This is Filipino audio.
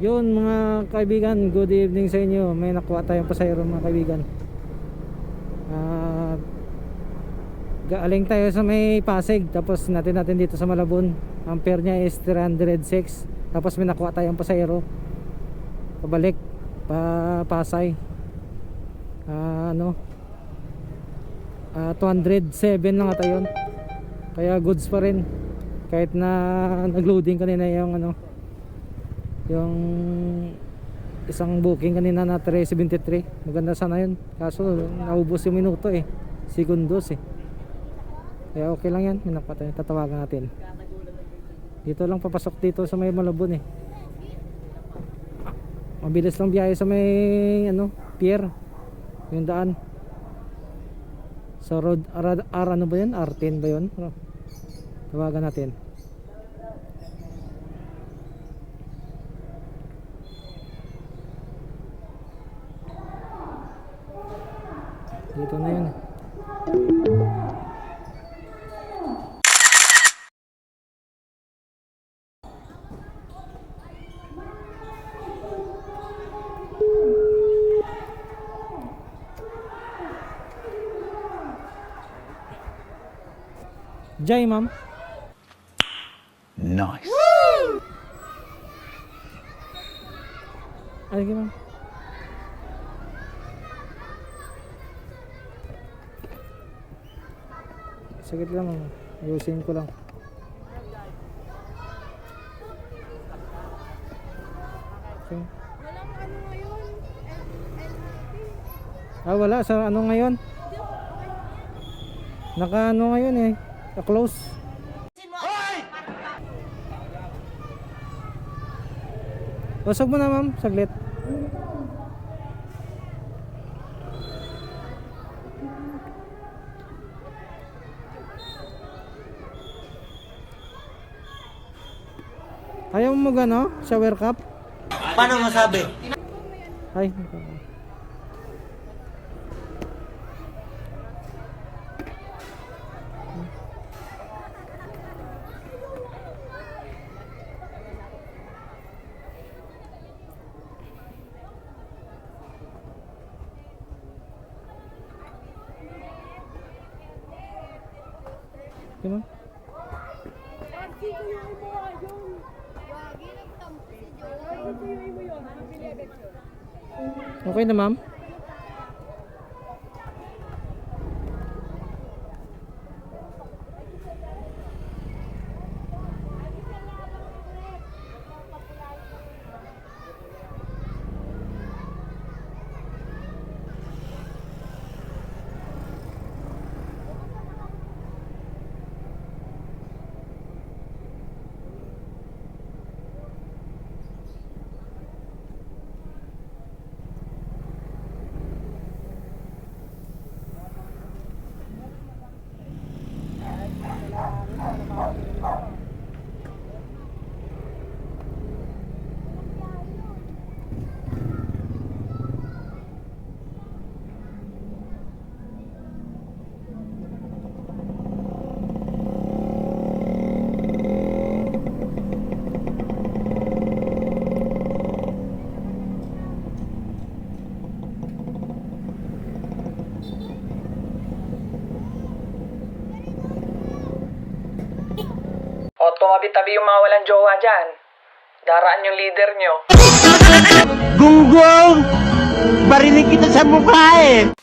Yun mga kaibigan, good evening sa inyo. May nakuha tayong pasayro mga kaibigan. Ah, galing tayo sa may Pasig tapos natin natin dito sa Malabon. Ang fare niya is 306. Tapos may nakuha tayong pasayro. Pabalik pa Pasay. Ah, ano? Ah, 207 lang ata yun. Kaya goods pa rin. Kahit na nagloading kanina yung ano yung isang booking kanina na 373 maganda sana yun. Kaso naubos yung minuto eh. Segundos eh. Kaya okay lang yan. Minapatay tatawagan natin. Dito lang papasok dito sa may Malabon eh. Mabilis lang biyahe sa may ano pier. Yung daan. Sa road R, R ano ba yun? R10 ba yun? Ano? tawagan natin Dito na yun. Jai, ma'am. Nice. Ay, sige, ma'am. Saglit lang. Ayusin ko lang. Okay. Walang ano ngayon. LLP. Ah, wala. Sa ano ngayon? Naka ano ngayon eh. Ka-close. Usog mo na ma'am, saglit. Ayaw mo gano? Shower cup? Paano masabi? Ay. Diba? Pagsi Okay na ma'am? Tumabi-tabi yung mga walang jowa dyan. Daraan yung leader nyo. Gunggong! Barinig kita sa mukha eh!